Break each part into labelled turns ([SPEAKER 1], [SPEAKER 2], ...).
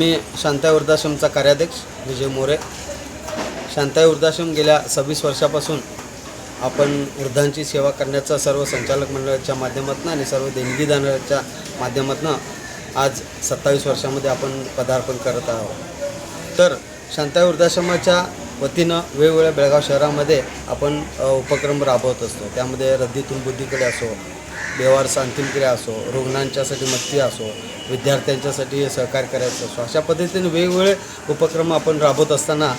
[SPEAKER 1] मी शांताई वृद्धाश्रमचा कार्याध्यक्ष विजय मोरे. शांताई वृद्धाश्रम गेल्या सव्वीस वर्षापासून आपण वृद्धांची सेवा करण्याचा सर्व संचालक मंडळाच्या माध्यमातून आणि सर्व देणगीदानाच्या माध्यमातून आज सत्तावीस वर्षामध्ये आपण पदार्पण करत आहोत. तर शांताई वृद्धाश्रमाच्या वतीनं वेगवेगळ्या बेळगाव शहरामध्ये आपण उपक्रम राबवत असतो. त्यामध्ये रद्दीतून बुद्धीकडे असो व्यवहार अंतिम क्रिया असो रुग्णांच्यासाठी मत्ती असो विद्यार्थ्यांच्यासाठी सहकार्य करायचं असो अशा पद्धतीने वेगवेगळे उपक्रम आपण राबवत असताना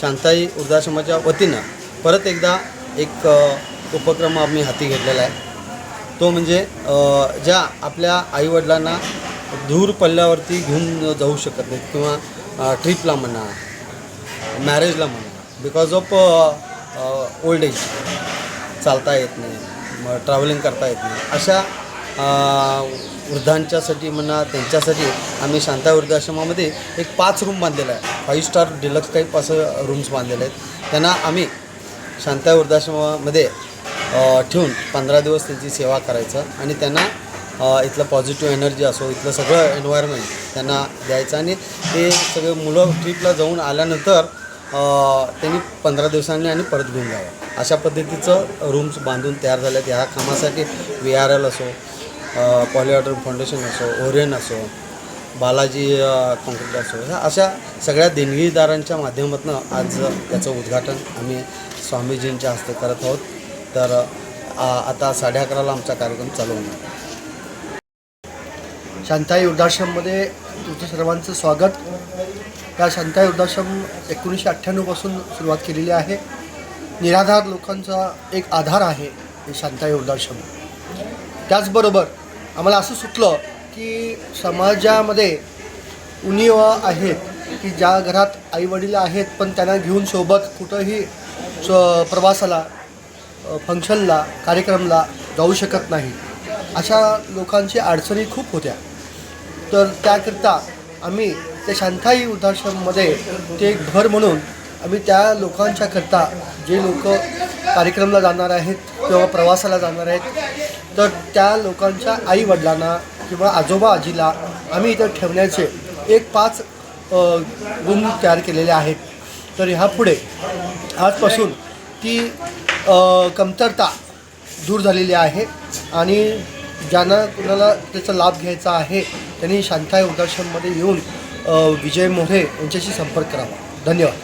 [SPEAKER 1] शांताई वृद्धाश्रमाच्या वतीनं परत एकदा एक उपक्रम आम्ही हाती घेतलेला आहे. तो म्हणजे ज्या आपल्या आईवडिलांना दूर पल्ल्यावरती घेऊन जाऊ शकत नाहीत किंवा ट्रिपला म्हणा मॅरेजला म्हणा बिकॉज ऑफ ओल्ड एज चालता येत नाही. मग ट्रॅव्हलिंग करता येत नाही. अशा uh, वृद्धांच्यासाठी म्हणा त्यांच्यासाठी आम्ही शांता वृद्धाश्रमामध्ये एक पाच रूम बांधलेला आहे. फाईव्ह स्टार डिलक्स टाईप असं रूम्स बांधलेले आहेत. त्यांना आम्ही शांता वृद्धाश्रमामध्ये uh, ठेवून पंधरा दिवस त्यांची सेवा करायचं आणि त्यांना uh, इथलं पॉझिटिव्ह एनर्जी असो इथलं सगळं एन्व्हायरमेंट त्यांना द्यायचं. आणि ते सगळे मुलं ट्रिपला जाऊन आल्यानंतर त्यांनी पंधरा दिवसांनी आणि परत घेऊन जावं. अशा पद्धतीचं रूम्स बांधून तयार झाले आहेत ह्या कामासाठी व्ही आर एल असो पॉलिवॉटर फाउंडेशन असो ओरियन असो बालाजी कॉन्क्रीट असो ह्या अशा सगळ्या देणगीदारांच्या माध्यमातून आज त्याचं उद्घाटन आम्ही स्वामीजींच्या हस्ते करत आहोत. तर आता साडे अकराला आमचा कार्यक्रम चालू होणार.
[SPEAKER 2] शांताई वृद्धाश्रममध्ये तुमचं सर्वांचं स्वागत. या शांताई वृद्धाश्रम एकोणीसशे अठ्ठ्याण्णवपासून सुरुवात केलेली आहे. निराधार लोकांचा एक आधार आहे हे शांताई वृद्धाश्रम त्याचबरोबर आम्हाला असं सुचलं की समाजामध्ये उणीव आहेत की ज्या घरात आईवडील आहेत पण त्यांना घेऊन सोबत कुठंही स प्रवासाला फंक्शनला कार्यक्रमला जाऊ शकत नाही. अशा लोकांची अडचणी खूप होत्या. तर त्याकरिता आम्ही त्या शांताई वृद्धाश्रममध्ये ते एक घर म्हणून आम्ही त्या लोकांच्या करता जे लोक कार्यक्रमला जाणार आहेत किंवा प्रवासाला जाणार आहेत तर त्या लोकांच्या आईवडिलांना किंवा आजोबा आजीला आम्ही इथं ठेवण्याचे एक पाच गुण रूम तयार केलेले आहेत. तर ह्यापुढे आजपासून ती कमतरता दूर झालेली आहे आणि ज्यांना कुणाला त्याचा लाभ घ्यायचा आहे त्यांनी शांताई वृद्धाश्रममध्ये येऊन विजय मोरे यांच्याशी संपर्क करावा. धन्यवाद.